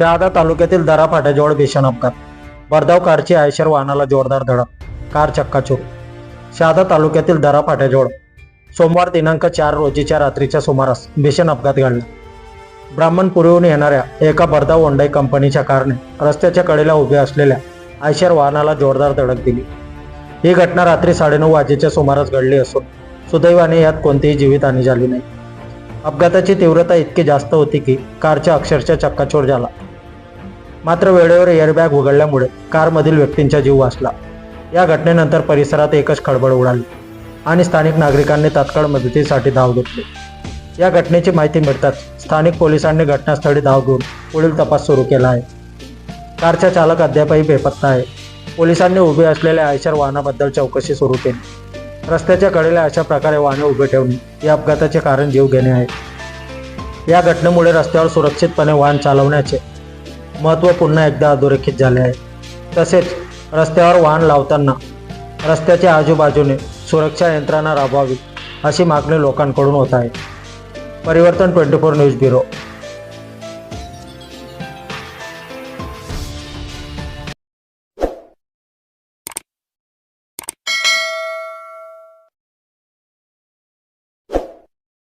शहादा तालुक्यातील दरा फाट्याजवळ भीषण अपघात. भरधाव कारची आयशर वाहनाला जोरदार धडक कार चक्काचूर. शहादा तालुक्यातील दरा फाट्याजवळ सोमवार दिनांक चार रोजीच्या रात्रीच्या सुमारास भीषण अपघात घडला. ब्राह्मणपुरीहून येणाऱ्या एका भरधाव होंडाई कंपनीच्या कारने रस्त्याच्या कडेला उभ्या असलेल्या आयशर वाहनाला जोरदार धडक दिली. ही घटना रात्री साडेनऊ वाजेच्या सुमारास घडली असून सुदैवाने यात कोणतीही जीवितहानी झाली नाही. अपघाताची तीव्रता इतकी जास्त होती की कारच्या अक्षरशः चक्काचूर झाला. मात्र वेळेवर एअरबॅग उघडल्यामुळे कारमधील व्यक्तींचा जीव वाचला. या घटनेनंतर परिसरात एकच खळबळ उडाली आणि स्थानिक नागरिकांनी तात्काळ मदतीसाठी धाव घेतली. या घटनेची माहिती मिळताच स्थानिक पोलिसांनी घटनास्थळी धाव घेऊन पुढील तपास सुरू केला आहे. कारचा चालक अद्यापही बेपत्ता आहे. पोलिसांनी उभे असलेल्या आयशर वाहनाबद्दल चौकशी सुरू केली. रस्त्याच्या कडेला अशा प्रकारे वाहने उभे ठेवणे या अपघाताचे कारण जीव घेणे आहे. या घटनेमुळे रस्त्यावर सुरक्षितपणे वाहन चालवण्याचे महत्त्व पुन्हा एकदा अधोरेखित झाले आहे. तसेच रस्त्यावर वाहन लावताना रस्त्याच्या आजूबाजूने सुरक्षा यंत्रणा राबवावी अशी मागणी लोकांकडून होत आहे. परिवर्तन ट्वेंटी फोर न्यूज ब्युरो.